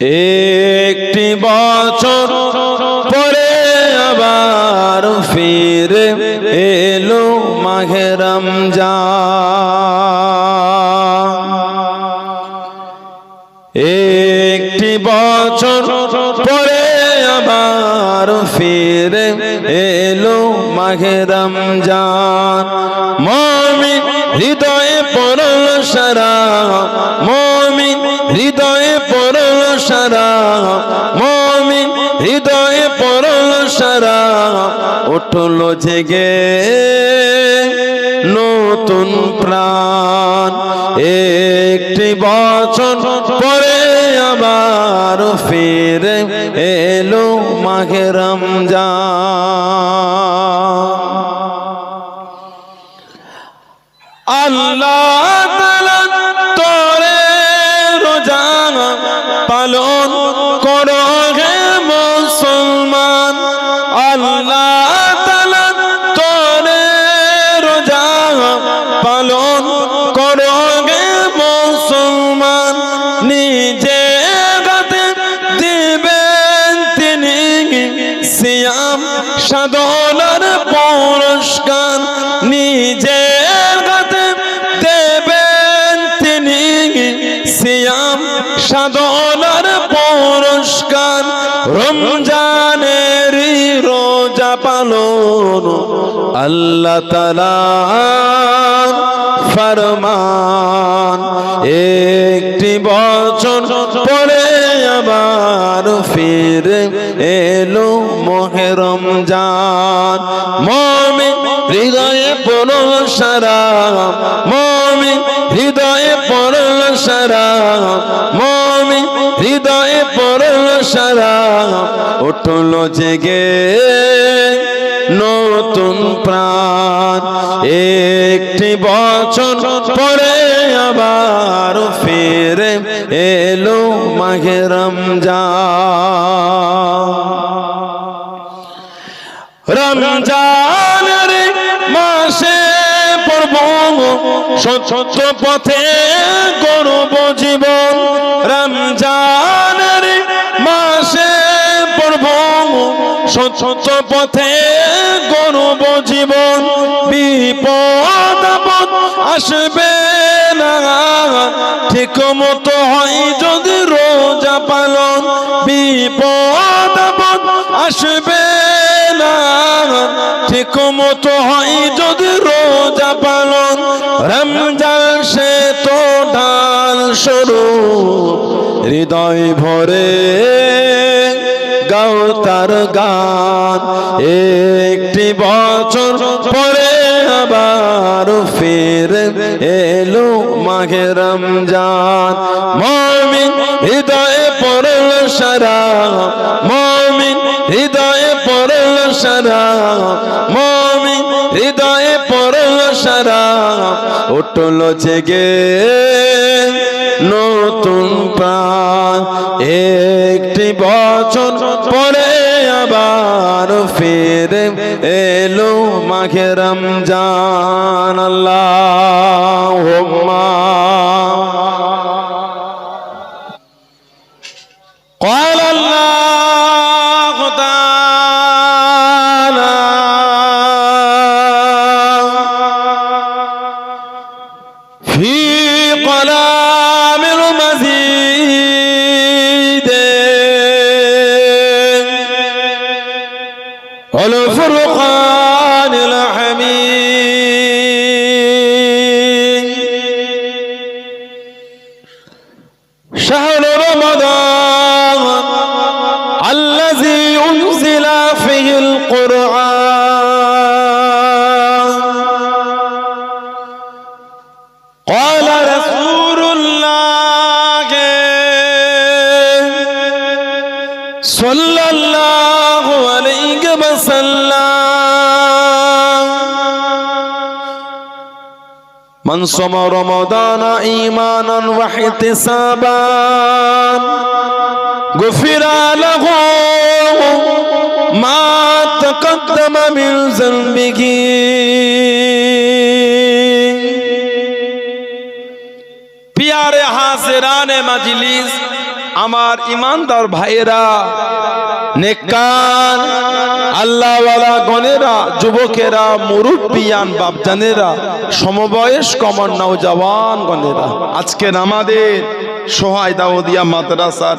একটি বছর পরে আবার ফিরে এলো মাঘে রমজান। একটি বছর পরে আবার ফিরে এলো মাঘে রমজান। মমি হৃদয়ে পড়ল সারা, মমিন হৃদয়ে পড়ল সারা, মমিন হৃদয়ে পড়ল সারা, উঠল জেগে নতুন প্রাণ। একটি বছর পরে আবার ফিরে এলো মাঘে রমজান। পালন করো হে মুসলমান। আল্লাহ তাআলা তোরে রোজা পালন করো হে মুসলমান। নিজে গাতে দিবেন তিনি সিয়াম সাধনার পুরস্কার। সাধনার পুরস্কার, রমজানের রোজা পালন। আল্লাহ তালা ফরমান, একটি বছর পরে আবার ফিরে এলো মোহে রমজান মমিন হৃদয়ে পড়ল সারা মমিন হৃদয়ে পড়ল সারা, উঠল জেগে নতুন প্রাণ। একটি বছর পরে আবার ফিরে এলো মাঘে রমজান। রমজানের মাসে পর্ব সত্য পথে করব সত্য পথে করব জীবন, বিপদ আসবে না। ঠিক মতো হয় যদি রোজা পালন, বিপদ আসবে না। ঠিক মতো হয় যদি রোজা পালন, রমজান সে তো ঢাল স্বরূপ, হৃদয় ভরে তার গান। একটি বছর পরে আবার ফির এলো মাঘে রমজান। মমিন হৃদয়ে পড়ল সারা, মমিন হৃদয়ে পড়ল সারা, মমিন হৃদয়ে পড়ল সারা। উঠল জেগে এলো মাঘে রমজান আল্লাহ من صم رمضان ايمانا واحتسابا غفر له ما تقدم من ذنبه পিয়ারে হাসেরানে মাজলিস আমার ইমানদার ভাইয়েরা নেকান আল্লাহওয়ালা গনেরা যুবকেরা, মুরুব্বিয়ান, বাপজানেরা সমবয়স কমর নওজওয়ান গনেরা আজকের আমাদের সহায় দাউদিয়া মাদ্রাসার